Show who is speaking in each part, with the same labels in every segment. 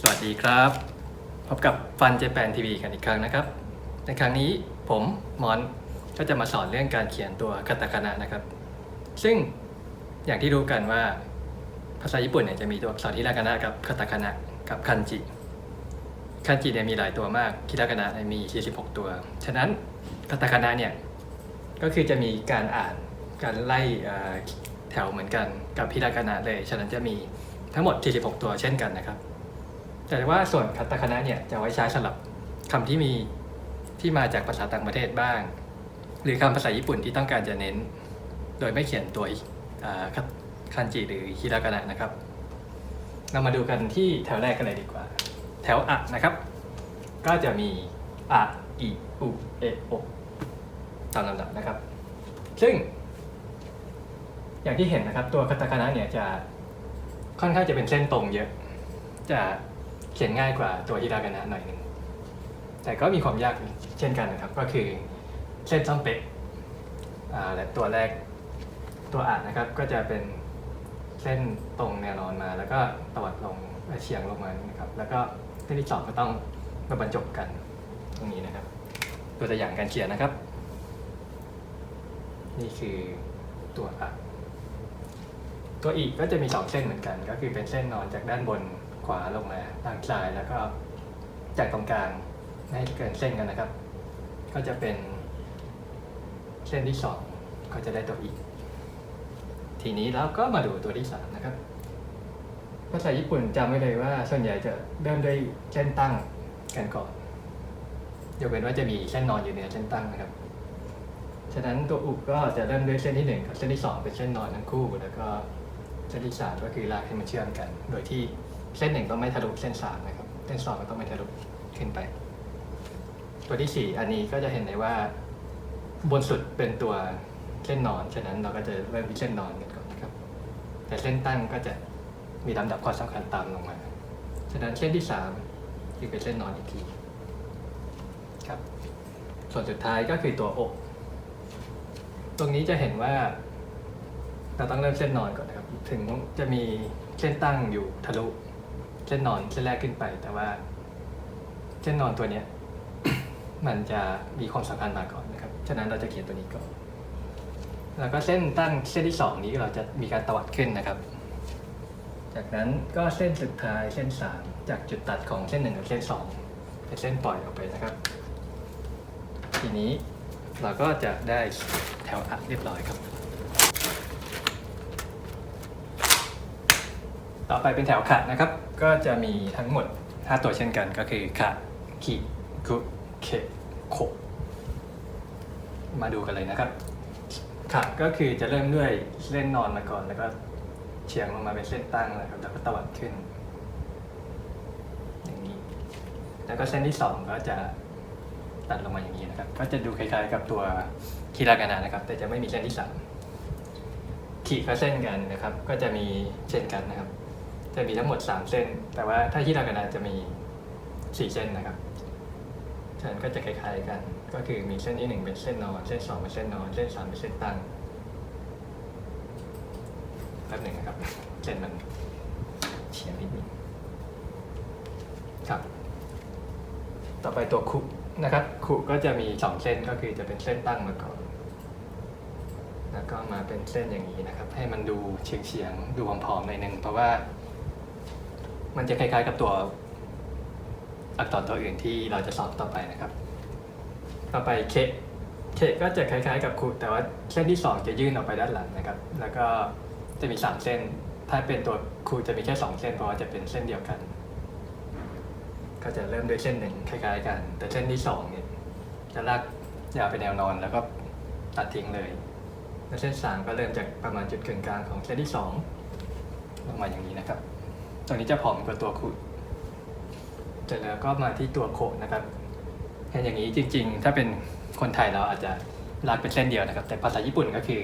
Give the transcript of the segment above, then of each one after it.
Speaker 1: สวัสดีครับ พบกับฟันเจแปนทีวีกันอีกครั้งนะครับ ในครั้งนี้ผมมอนก็จะมาสอนเรื่องการเขียนตัวคาตาคานะนะครับ ซึ่งอย่างที่รู้กันว่าภาษาญี่ปุ่นเนี่ยจะมีตัวอักษรฮิรากานะกับคาตาคานะกับคันจิ คันจิเนี่ยมีหลายตัวมากฮิรากานะเนี่ยมี46ตัว ฉะนั้นคาตาคานะเนี่ยก็คือจะมีการอ่านการไล่แถวเหมือนกันกับฮิรากานะเลย ฉะนั้นจะมี ทั้งหมด 46 ตัวเช่นกันนะครับ แต่ว่าส่วนคาตคานะเนี่ยจะไว้ใช้สำหรับคำที่มีที่มาจากภาษาต่างประเทศบ้าง หรือคำภาษาญี่ปุ่นที่ต้องการจะเน้น โดยไม่เขียนตัวอ่าคันจิหรือฮิรากานะนะครับ เรามาดูกันที่แถวแรกกันเลยดีกว่า แถวอะนะครับ ก็จะมีอะอิอุเอโอตามลำดับนะครับ ซึ่ง อย่างที่เห็นนะครับ ตัวคาตาคานะเนี่ยจะ ค่อนข้างจะเป็นเส้นตรงเยอะ จะเขียนง่ายกว่าตัวฮิรากานะหน่อยหนึ่งแต่ก็มีความยากเช่นกันนะครับ ก็คือเส้นต้องเป๊ะและตัวแรกตัวอ่านนะครับก็จะเป็นเส้นตรงแนวนอนมา แล้วก็ตวัดลงเฉียงลงมานะครับ แล้วก็เส้นที่สองก็ต้องมาบรรจบกันตรงนี้นะครับ ตัวตัวอย่างการเขียนนะครับ นี่คือตัวอะ ตัวอีกก็จะมีสองเส้นเหมือนกัน ก็คือเป็นเส้นนอนจากด้านบนขวาลงมาทางซ้ายแล้วก็จากตรงกลางไม่ให้เกินเส้นกันนะครับ ก็จะเป็นเส้นที่สองก็จะได้ตัวอีก ทีนี้เราก็มาดูตัวที่สามนะครับภาษาญี่ปุ่นจำไว้เลยว่าส่วนใหญ่จะเริ่มด้วยเส้นตั้งกันก่อนยกเว้นว่าจะมีเส้นนอนอยู่เหนือเส้นตั้งนะครับ ฉะนั้นตัวอุกก็จะเริ่มด้วยเส้นที่หนึ่งกับเส้นที่สองเป็นเส้นนอนทั้งคู่แล้วก็ เส้นที่สามก็คือลากให้มันเชื่อมกัน โดยที่เส้นหนึ่งต้องไม่ทะลุเส้นสามนะครับ เส้นสองก็ต้องไม่ทะลุขึ้นไป ตัวที่สี่อันนี้ก็จะเห็นได้ว่า บนสุดเป็นตัวเส้นนอน ฉะนั้นเราก็จะเริ่มที่เส้นนอนกันก่อนนะครับ แต่เส้นตั้งก็จะมีลำดับความสำคัญตามลงมา ฉะนั้นเส้นที่สามคือเป็นเส้นนอนอีกทีครับ ส่วนสุดท้ายก็คือตัวอก ตรงนี้จะเห็นว่า เราต้องเริ่มเส้นนอนก่อนนะครับ ถึงจะมีเส้นตั้งอยู่ทะลุเส้นนอนเส้นแรกขึ้นไป แต่ว่า เส้นนอนตัวเนี้ย มันจะมีความสำคัญมาก่อนนะครับ ฉะนั้นเราจะเขียนตัวนี้ก่อน แล้วก็เส้นตั้งเส้นที่สองนี้เราจะมีการตวัดขึ้นนะครับ จากนั้นก็เส้นสุดท้ายเส้นสามจากจุดตัดของเส้นหนึ่งกับเส้นสองเป็นเส้นปล่อยออกไปนะครับ ทีนี้เราก็จะได้แถวอัดเรียบร้อยครับ ต่อไปเป็นแถวขะนะครับ ก็จะมีทั้งหมด 5 ตัวเช่นกันก็คือขะคิคุเคโคมาดูกันเลยนะครับขะก็คือจะเริ่มด้วยเส้นนอนมาก่อน แล้วก็เฉียงลงมาเป็นเส้นตั้งนะครับแล้วก็ตวัดขึ้น อย่างนี้ แล้วก็เส้นที่สองก็จะตัดลงมาอย่างนี้นะครับ ก็จะดูคล้ายๆกับตัวคีรากานะนะครับ แต่จะไม่มีเส้นที่สามขีดก็เส้นกันนะครับ ก็จะมีเช่นกันนะครับ จะมีทั้งหมดสามเส้น แต่ว่าถ้าคีรากานะจะมีสี่เส้นนะครับฉะนั้นก็จะคล้ายๆกัน ก็คือมีเส้นที่หนึ่งเป็นเส้นนอน เส้นสองเป็นเส้นนอน เส้นสามเป็นเส้นตั้งแป๊บหนึ่งนะครับ เส้นมันเฉียงนิดนึงครับ ต่อไปตัวคุนะครับคุก็จะมีสองเส้นก็คือจะเป็นเส้นตั้งมาก่อนแล้วก็มาเป็นเส้นอย่างนี้นะครับ ให้มันดูเฉียงเฉียงๆดูผอมๆหน่อยหนึงเพราะว่า มันจะคล้ายๆกับตัวอักษรตัวอื่นที่เราจะสอบต่อไปนะครับ ต่อไปเคเคก็จะคล้ายๆ กับคุแต่ว่าเส้นที่สองจะยื่นออกไปด้านหลังนะครับ แล้วก็จะมีสามเส้น ถ้าเป็นตัวคุจะมีแค่สองเส้นเพราะว่าจะเป็นเส้นเดียวกัน ก็จะเริ่มด้วยเส้นหนึ่งคล้ายๆกัน แต่เส้นที่สองเนี่ยจะลากยาวไปแนวนอนแล้วก็ตัดทิ้งเลยแล้วเส้นสามก็เริ่มจากประมาณจุดกึ่งกลางของเส้นที่สองลงมาอย่างนี้นะครับ ตรงนี้จะผอมกว่าตัวขุดเสร็จแล้วก็มาที่ตัวโคนะครับเห็นอย่างนี้จริง ๆ ถ้าเป็นคนไทยเราอาจจะลากเป็นเส้นเดียวนะครับ แต่ภาษาญี่ปุ่นก็คือ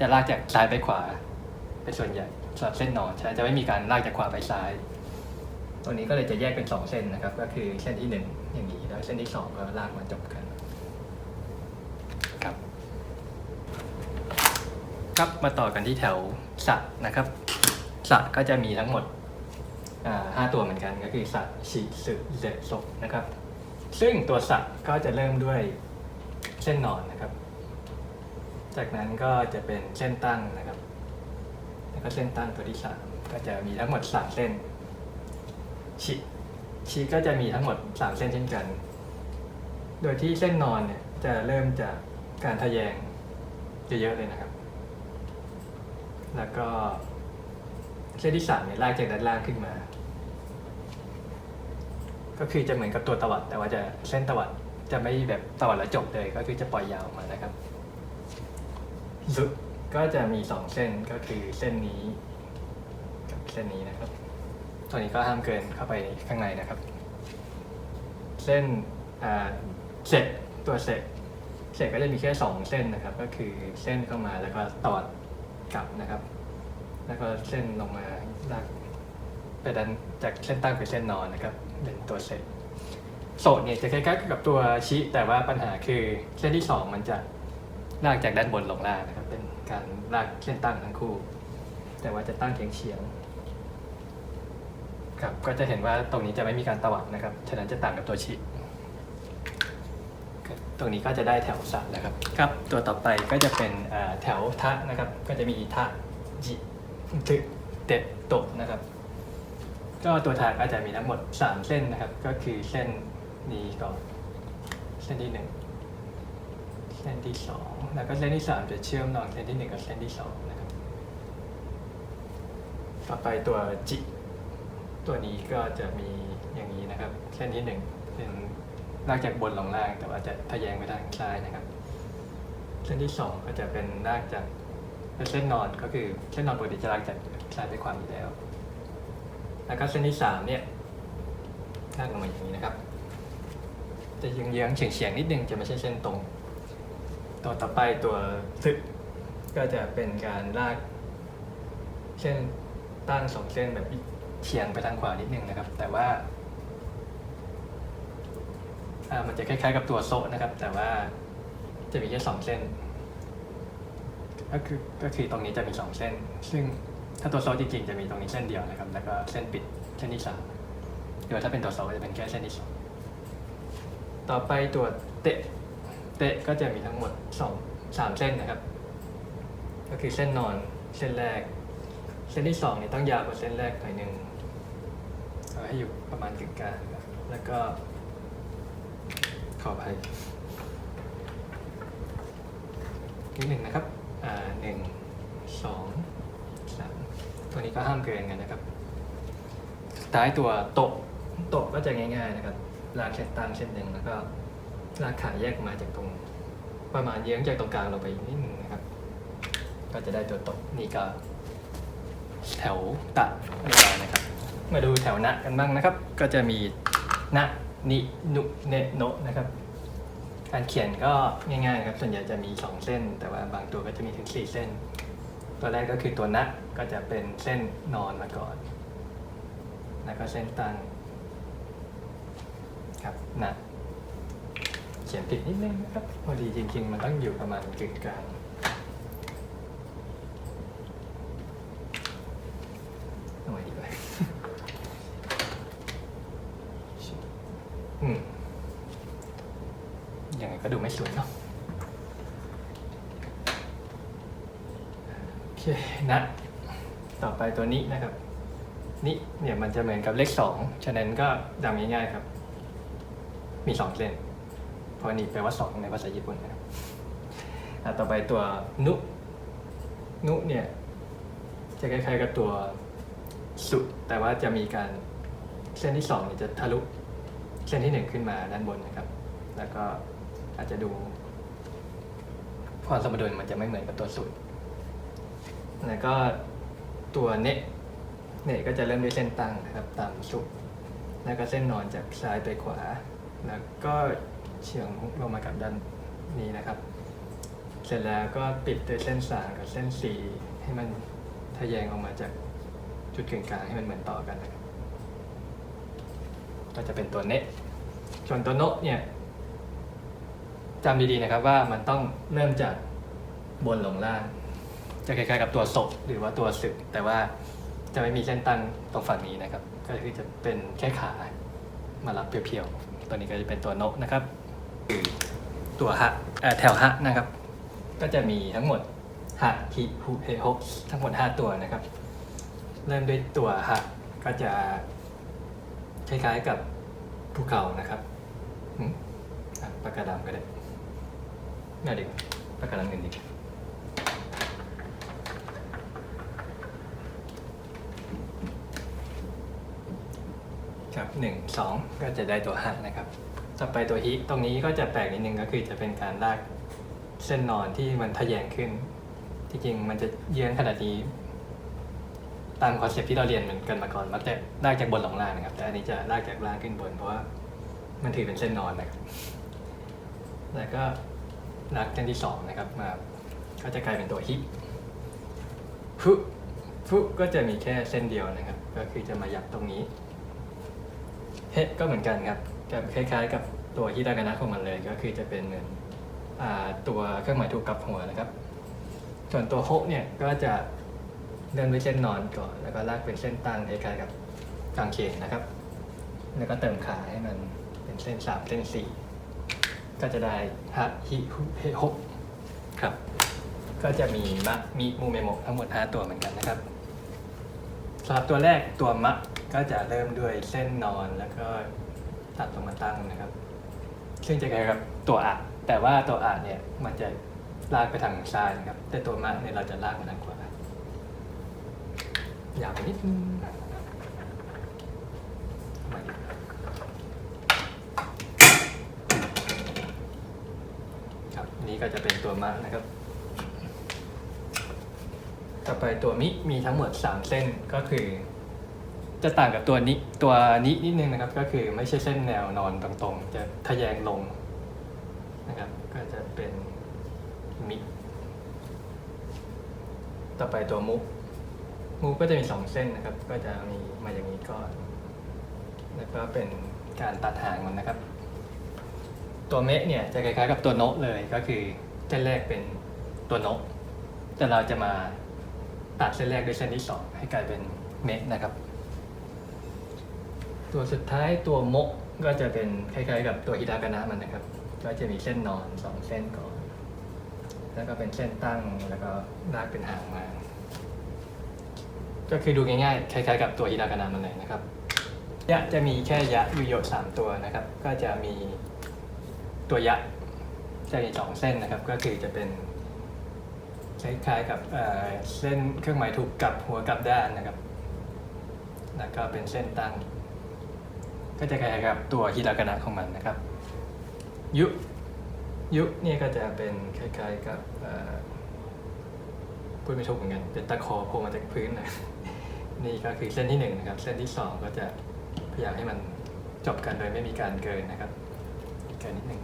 Speaker 1: จะลากจากซ้ายไปขวาเป็นส่วนใหญ่สำหรับเส้นนอนใช่จะไม่มีการลากจากขวาไปซ้าย ตัวนี้ก็เลยจะแยกเป็นสองเส้นนะครับ ก็คือเส้นที่หนึ่งอย่างนี้แล้วเส้นที่สองก็ลากมาจบกันครับครับมาต่อกันที่แถวสะนะครับสะก็จะมีทั้งหมด ห้าตัวเหมือนกันก็คือสัตชิสึเซโซนะครับ ซึ่งตัวสัตก็จะเริ่มด้วยเส้นนอนนะครับ จากนั้นก็จะเป็นเส้นตั้งนะครับ แล้วก็เส้นตั้งตัวที่สามก็จะมีทั้งหมดสามเส้นชิชิก็จะมีทั้งหมดสามเส้นเช่นกัน โดยที่เส้นนอนเนี่ยจะเริ่มจากการทะแยงเยอะๆเลยนะครับ แล้วก็เส้นที่สามเนี่ยลากจากด้านล่างขึ้นมา ก็คือจะเหมือนกับตัวตวัด แต่ว่าจะเส้นตวัดจะไม่แบบตวัดแล้วจบเลยก็คือจะปล่อยยาวออกมานะครับซุก็จะมีสองเส้นก็คือเส้นนี้ กับเส้นนี้นะครับ ตัวนี้ก็ห้ามเกินเข้าไปข้างในนะครับ เส้นอ่าเสร็จตัวเสร็จเสร็จก็จะมีแค่สองเส้นนะครับ ก็คือเส้นเข้ามาแล้วก็ตวัดกลับนะครับ แล้วก็เส้นลงมาลาก ไปดันจากเส้นตั้งไปเส้นนอนนะครับเป็นตัวเสร็จโสดเนี่ยจะคล้ายๆกับตัวชิแต่ว่าปัญหาคือเส้นที่สองมันจะลากจากด้านบนลงล่างนะครับ เป็นการลากเส้นตั้งทั้งคู่ แต่ว่าจะตั้งเฉียงเฉียงๆครับก็จะเห็นว่าตรงนี้จะไม่มีการตวัดนะครับฉะนั้นจะต่างกับตัวชิครับตรงนี้ก็จะได้แถวสัตว์แล้วครับครับ ตัวต่อไปก็จะเป็นอ่าแถวทะนะครับ ก็จะมีทะจิตึเต็ดโตะนะครับ ก็ตัวทางก็จะมีทั้งหมด 3 เส้นนะครับ ก็คือเส้นนี้ก่อนเส้นที่ 1 เส้นที่ 2 แล้วก็เส้นที่ 3 จะเชื่อมต่อเส้นที่ 1 กับเส้นที่ 2 นะครับ ต่อไปตัวจิตัวนี้ก็จะมีอย่างนี้นะครับ เส้นที่ 1 เป็นลากจากบนลงล่าง แต่ว่าจะทะแยงไปทางซ้ายนะครับ เส้นที่ 2 ก็จะเป็นลากจากเส้นนอนก็คือเส้นนอนปกติจะลากจากซ้ายไปขวาอยู่แล้ว แล้วก็เส้นที่สามเนี่ยลากลงมาอย่างนี้นะครับ จะเยื้องๆเฉียงๆนิดนึงจะไม่ใช่เส้นตรง ตัวต่อไปตัวซึกก็จะเป็นการลาก เส้นตั้งสองเส้นแบบเฉียงไปทางขวานิดนึงนะครับ แต่ว่าอ่ามันจะคล้ายๆกับตัวโซะนะครับ แต่ว่าจะมีแค่สองเส้น ก็คือก็คือตรงนี้จะมีสองเส้น ซึ่ง ถ้าตัวโซลจริงๆจะมีตรงนี้เส้นเดียวนะครับ แล้วก็เส้นปิดเส้นที่สามโดยถ้าเป็นตัวโซลก็จะเป็นแค่เส้นที่สองต่อไปตัวเตะ เตะก็จะมีทั้งหมดสองสามเส้นนะครับ ก็คือเส้นนอนเส้นแรก เส้นที่สองนี่ต้องยาวกว่าเส้นแรกหน่อยหนึ่งเอาให้อยู่ประมาณกึ่งกลางแล้วก็ ขออภัยนิดหนึ่งนะครับ อ่าหนึ่งสอง ตัวนี้ก็ห้ามเกินกันนะครับ สุดท้ายตัวโตะโตะก็จะง่าย ๆนะครับ ลากเส้นตั้งเส้นหนึ่งแล้วก็ลากขาแยกมาจากตรง ประมาณเยื้องจากตรงกลางลงไปนิดนึงนะครับ ก็จะได้ตัวโตะนี่ก็ แถวตะเรียบร้อยนะครับ มาดูแถวนะกันบ้างนะครับ ก็จะมีนะนินุเนโนะนะครับการเขียนก็ง่ายๆนะครับ ส่วนใหญ่จะมี 2 เส้น แต่ว่าบางตัวก็จะมีถึง 4 เส้น ตัวแรกก็คือตัวนะก็จะเป็นเส้นนอนมาก่อน แล้วก็เส้นตั้งครับนะเขียนผิดนิดนึงนะครับพอดีจริงๆ มันต้องอยู่ประมาณกึ่งกลางเอาไว้ดีกว่าอืมยังไงก็ดูไม่สวยเนาะ โอเคนะต่อไปตัวนี้นะครับ นี่เนี่ยมันจะเหมือนกับเลขสองฉะนั้นก็จำง่ายๆครับ มีสองเส้นเพราะนี่แปลว่าสองในภาษาญี่ปุ่นนะครับต่อไปตัวนุ นุเนี่ยจะคล้ายๆกับตัวสุด แต่ว่าจะมีการเส้นที่สองเนี่ยจะทะลุเส้นที่หนึ่งขึ้นมาด้านบนนะครับ แล้วก็อาจจะดูความสมดุลมันจะไม่เหมือนกับตัวสุด แล้วก็ตัวเนะเนะก็จะเริ่มด้วยเส้นตั้งนะครับตามสุด แล้วก็เส้นนอนจากซ้ายไปขวา แล้วก็เฉียงลงมากับด้านนี้นะครับ เสร็จแล้วก็ปิดด้วยเส้นสามกับเส้นสี่ให้มันทะแยงออกมาจากจุดกึ่งกลางให้มันเหมือนต่อกันนะครับ ก็จะเป็นตัวเนะส่วนตัวโนะเนี่ยจำดีๆนะครับว่ามันต้องเริ่มจากบนลงล่าง จะคล้ายๆกับตัวศพหรือว่าตัวสึก แต่ว่าจะไม่มีเส้นตั้งตรงฝั่งนี้นะครับ ก็คือจะเป็นแค่ขามารับเพียวๆ ตัวนี้ก็จะเป็นตัวนะนะครับ ตัวฮะแถวฮะนะครับ ก็จะมีทั้งหมดฮะฮิฮุเฮฮกทั้งหมด 5 ตัวนะครับ เริ่มด้วยตัวฮะก็จะคล้ายๆกับภูเขานะครับอืมอะปากกาดำก็ได้น่าดีกว่าปากกาดำเงินดีกว่า ครับหนึ่งสองก็จะได้ตัวห้านะครับ ต่อไปตัวฮิตรงนี้ก็จะแปลกนิดนึงก็คือจะเป็นการลากเส้นนอนที่มันทะแยงขึ้น ที่จริงมันจะเยื้องขนาดนี้ตามคอนเซ็ปที่เราเรียนเหมือนกันมาก่อนมักจะลากจากบนลงล่างนะครับ แต่อันนี้จะลากจากล่างขึ้นบน เพราะว่ามันถือเป็นเส้นนอนนะครับ แล้วก็ลากเส้นที่สองนะครับมาก็จะกลายเป็นตัวฮิปฟุฟุก็จะมีแค่เส้นเดียวนะครับ ก็คือจะมายับตรงนี้ เฮก็เหมือนกันครับคล้ายๆ กับตัวฮิดากานะของมันเลยก็คือจะเป็นเหมือนตัวเครื่องหมายถูกกับหัวนะครับ ส่วนตัวโฮเนี่ยก็จะเริ่มด้วยเส้นนอนก่อน แล้วก็ลากเป็นเส้นตั้งคล้ายๆกับกางเขนนะครับ แล้วก็เติมขาให้มันเป็นเส้นสามเส้นสี่ก็จะได้ฮะฮิฮุเฮโฮครับ ก็จะมีมะมีมูเมโมทั้งหมด 5 ตัวเหมือนกันนะครับ สำหรับตัวแรกตัวมะก็จะเริ่มด้วยเส้นนอนแล้วก็ตัดลงมาตั้งนะครับ ซึ่งจะคล้ายกับตัวอะแต่ว่าตัวอะเนี่ยมันจะลากไปทางซ้ายนะครับ แต่ตัวมะเนี่ยเราจะลากไปทางขวาอยาวไปนิดนึงครับนี่ก็จะเป็นตัวมะนะครับ ต่อไปตัวมิมีทั้งหมด 3 เส้นก็คือ จะต่างกับตัวนี้ตัวนี้นิดนึงนะครับ ก็คือไม่ใช่เส้นแนวนอนตรงๆ จะทะแยงลงนะครับ ก็จะเป็นมิต่อไปตัวมุกมุกก็จะมี 2 เส้นนะครับ ก็จะมีมาอย่างนี้ก่อน แล้วก็เป็นการตัดหางมันนะครับ ตัวเมะเนี่ยจะคล้ายๆกับตัวโนะเลยก็คือเส้นแรกเป็นตัวโนะแต่เราจะมา ตัดเส้นแรกด้วยเส้นที่สองให้กลายเป็นเมตรนะครับ ตัวสุดท้ายตัวโมะก็จะเป็นคล้ายๆ กับตัวฮิดากานะมันนะครับ ก็จะมีเส้นนอนสองเส้นก่อน แล้วก็เป็นเส้นตั้งแล้วก็ลากเป็นหางมา ก็คือดูง่ายๆคล้ายๆ กับตัวฮิดากานะมันเลยนะครับ ยะจะมีแค่ยะยูโยสามตัวนะครับ ก็จะมีตัวยะจะมีสองเส้นนะครับ ก็คือจะเป็น คล้ายๆกับเส้นเครื่องหมายถูกกลับหัวกลับด้านนะครับ แล้วก็เป็นเส้นตั้ง ก็จะคล้ายๆกับตัวฮิรากานะของมันนะครับ ยุยุเนี่ยก็จะเป็นคล้ายๆกับพูดไม่ถูกเหมือนกัน เป็นตะขอโผล่มาจากพื้นนะนี่ก็คือเส้นที่หนึ่งนะครับ เส้นที่สองก็จะพยายามให้มันจบกันโดยไม่มีการเกินนะครับเกินนิดหนึ่ง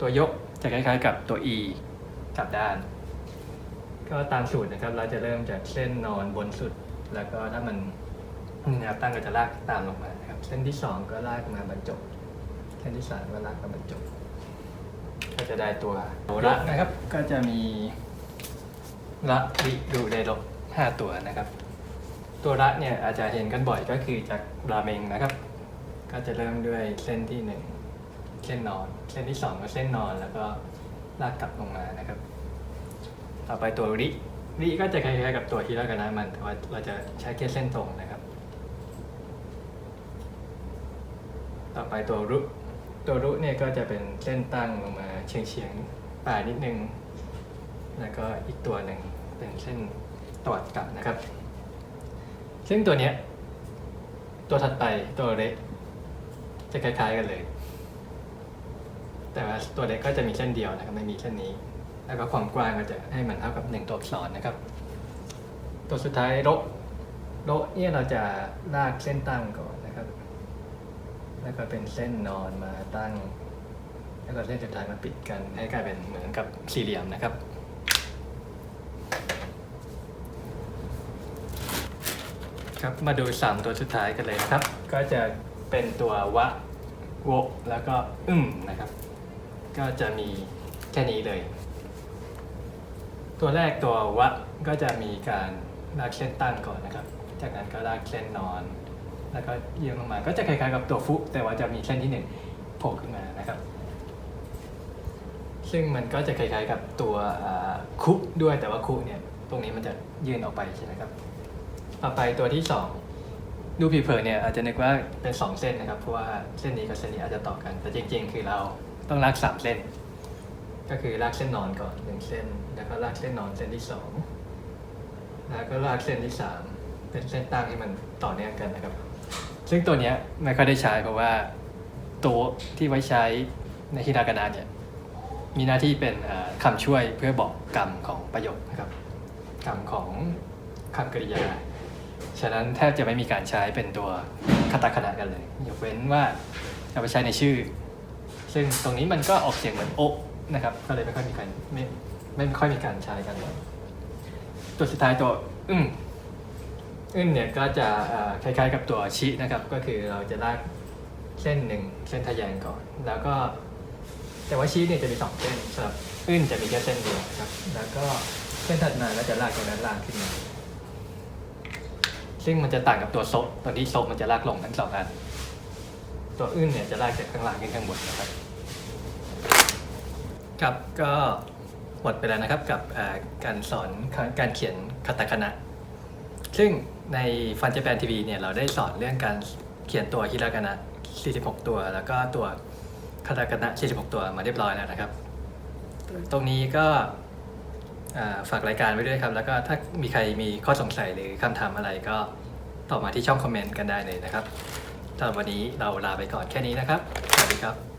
Speaker 1: ตัวยกจะคล้ายๆกับตัว e กลับด้าน ก็ตามสูตรนะครับ เราจะเริ่มจากเส้นนอนบนสุด แล้วก็ถ้ามันแนวตั้งก็จะลากตามลงมานะครับ เส้นที่สองก็ลากมาบรรจบ เส้นที่สามก็ลากมาบรรจบ ก็จะได้ตัวโอระนะครับ ก็จะมีระริดูเดโรห้าตัวนะครับ ตัวระเนี่ยอาจจะเห็นกันบ่อยก็คือจากราเมงนะครับ ก็จะเริ่มด้วยเส้นที่หนึ่งเส้นนอน เส้นที่สองก็เส้นนอนแล้วก็ลากกลับลงมานะครับ ต่อไปตัวริริก็จะคล้ายๆกับตัวฮิรากานะมันแต่ว่าเราจะใช้แค่เส้นตรงนะครับ ต่อไปตัวรุ ตัวรุเนี่ยก็จะเป็นเส้นตั้งลงมาเฉียงๆป่านิดนึง แล้วก็อีกตัวหนึ่งเป็นเส้นตอดกลับนะครับ ซึ่งตัวเนี้ยตัวถัดไปตัวเล็กจะคล้ายๆกันเลย แต่ว่าตัวเล็กก็จะมีเส้นเดียวนะครับไม่มีเส้นนี้ แล้วก็ความกว้างก็จะให้มันเท่ากับหนึ่งตัวอักษรนะครับ ตัวสุดท้ายโรโรเนี่ยเราจะลากเส้นตั้งก่อนนะครับ แล้วก็เป็นเส้นนอนมาตั้ง แล้วก็เส้นสุดท้ายมาปิดกันให้กลายเป็นเหมือนกับสี่เหลี่ยมนะครับครับมาดูสามตัวสุดท้ายกันเลยนะครับ ก็จะเป็นตัววะโวแล้วก็อึมนะครับ ก็จะมีแค่นี้เลย ตัวแรกตัววะก็จะมีการลากเส้นตั้งก่อนนะครับ จากนั้นก็ลากเส้นนอน แล้วก็เยื่อลงมา ก็จะคล้ายๆกับตัวฟุ แต่ว่าจะมีเส้นที่หนึ่งโผล่ขึ้นมานะครับ ซึ่งมันก็จะคล้ายๆกับตัวคุด้วยแต่ว่าคุเนี่ยตรงนี้มันจะยื่นออกไปใช่ไหมครับ ต่อไปตัวที่สองดูผิวเผินเนี่ยอาจจะนึกว่าเป็นสองเส้นนะครับ เพราะว่าเส้นนี้กับเส้นนี้อาจจะต่อกัน แต่จริง ๆ คือเราต้องลากสามเส้น ก็คือลากเส้นนอนก่อนหนึ่งเส้น แล้วก็ลากเส้นนอนเส้นที่สองแล้วก็ลากเส้นที่สามเป็นเส้นตั้งที่มันต่อเนื่องกันนะครับ ซึ่งตัวเนี้ยไม่ค่อยได้ใช้เพราะว่าตัวที่ไว้ใช้ในฮิรากานะเนี่ยมีหน้าที่เป็นอ่าคำช่วยเพื่อบอกกรรมของประโยคนะครับกรรมของคำกริยา ฉะนั้นแทบจะไม่มีการใช้เป็นตัวคาตาคณะกันเลยยกเว้นว่าเอาไปใช้ในชื่อ ซึ่งตรงนี้มันก็ออกเสียงเหมือนโอ นะครับก็เลยไม่ค่อยมีการไม่ไม่ค่อยมีการใช้กันตัวสุดท้ายตัวอึ้งอึ้งเนี่ยก็จะคล้ายๆกับตัวชินะครับ ก็คือเราจะลากเส้นหนึ่งเส้นทะแยงก่อน แล้วก็ แต่ว่าชีเนี่ยจะมีสองเส้นสำหรับอึ้นจะมีแค่เส้นเดียวครับ แล้วก็เส้นถัดมาก็จะลากจากด้านล่างขึ้นมาซึ่งมันจะต่างกับตัวโซตอนที่โซมันจะลากลงทั้งสองอันตัวอึ้นเนี่ยจะลากจากข้างล่างขึ้นข้างบนนะครับ ครับก็หมดไปแล้วนะครับกับการสอนการเขียนคาตาคานะ ซึ่งในฟันเจแปนทีวีเนี่ยเราได้สอนเรื่องการเขียนตัวฮิรากานะ 46 ตัว แล้วก็ตัวคาตาคานะ 46 ตัวมาเรียบร้อยแล้วนะครับ ตรงนี้ก็ฝากรายการไว้ด้วยครับ แล้วก็ถ้ามีใครมีข้อสงสัยหรือคำถามอะไรก็ตอบมาที่ช่องคอมเมนต์กันได้เลยนะครับสำหรับวันนี้เราลาไปก่อนแค่นี้นะครับ สวัสดีครับ